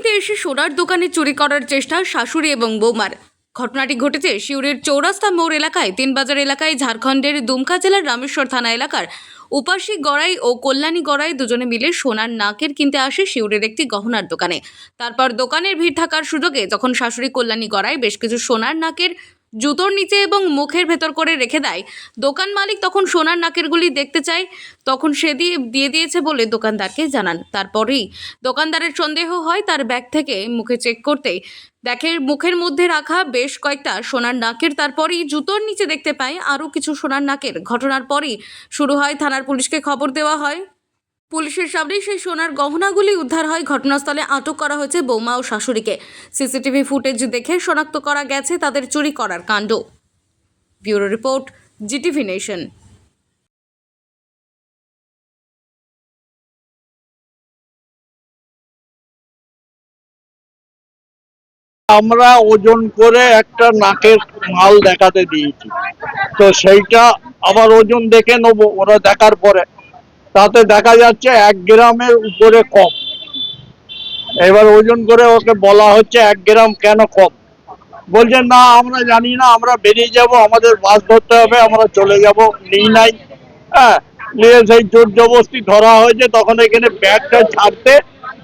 কিনতে এসে সোনার দোকানে চুরি করার চেষ্টা শাশুড়ি এবং বৌমার। ঘটনাটি ঘটেছে শিউরের চৌরাস্তা মোড় এলাকায়, তিনবাজার এলাকায়, ঝাড়খণ্ডের দুমকা জেলার রামেশ্বর থানা এলাকার। উপাসী গড়াই ও কল্যাণী গড়াই দুজনে মিলে সোনার নাকের কিনতে আসে শিউরের একটি গহনার দোকানে। তারপর দোকানের ভিড় থাকার সুযোগে যখন শাশুড়ি কল্যাণী গড়াই বেশ কিছু সোনার নাকের জুতোর নিচে এবং মুখের ভেতর করে রেখে দেয়। দোকান মালিক তখন সোনার নাকেরগুলি দেখতে চায়, তখন সে দিয়ে দিয়ে দিয়েছে বলে দোকানদারকে জানান। তারপরেই দোকানদারের সন্দেহ হয় তার ব্যাগ থেকে মুখে চেক করতে দেখে মুখের মধ্যে রাখা বেশ কয়েকটা সোনার নাকের, তারপরেই জুতোর নিচে দেখতে পায় আরও কিছু সোনার নাকের। ঘটনার পরই শুরু হয় থানার পুলিশকে খবর দেওয়া হয়। পুলিশের সামনেই সেই সোনার গহনাগুলি উদ্ধার হয়। ঘটনাস্থলে আটক করা হয়েছে বৌমা ও শাশুড়িকে। সিসিটিভি ফুটেজ দেখে শনাক্ত করা গেছে তাদের চুরি করার কাণ্ড। Bureau report, GTV nation. আমরা ওজন করে একটা নাকের মাল দেখাতে দিয়েছি। তো সেইটা আবার ওজন দেখে নেব, ওরা দেখার পরে। তাতে দেখা যাচ্ছে এক গ্রামের উপরে কম। এবার ওজন করে ওকে বলা হচ্ছে এক গ্রাম কেন কম? বলছে না, আমরা জানি না, আমরা বেরিয়ে যাব, আমাদের বাস ধরতে হবে, আমরা চলে যাব, নেই নাই। হ্যাঁ নিয়ে সেই জোর জবস্তি ধরা হয়েছে, তখন এখানে ব্যাগটা ছাড়তে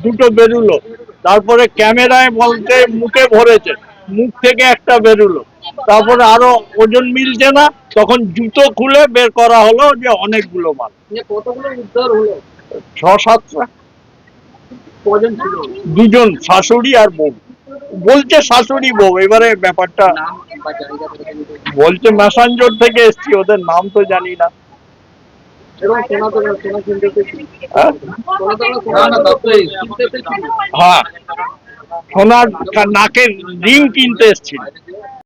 দুটো বেরুলো। তারপরে ক্যামেরায় বলতে মুখে ভরেছে, মুখ থেকে একটা বেরুলো। তারপরে আরও ওজন মিলছে না তখন জুতো খুলে বের করা হলো যে অনেকগুলো মাল। কতগুলো উদ্ধার হলো? ছ সাতটা দুজন শাশুড়ি আর বউ। বলছে শাশুড়ি বউ। এবারে ব্যাপারটা বলছে ম্যাসাঞ্জোর থেকে এসছি ওদের নাম তো জানি না। হ্যাঁ? সোনা তো সোনা না তারপরে কিনতে পেয়েছিল হ্যাঁ। সোনার নাকের রিং কিনতে এসছিল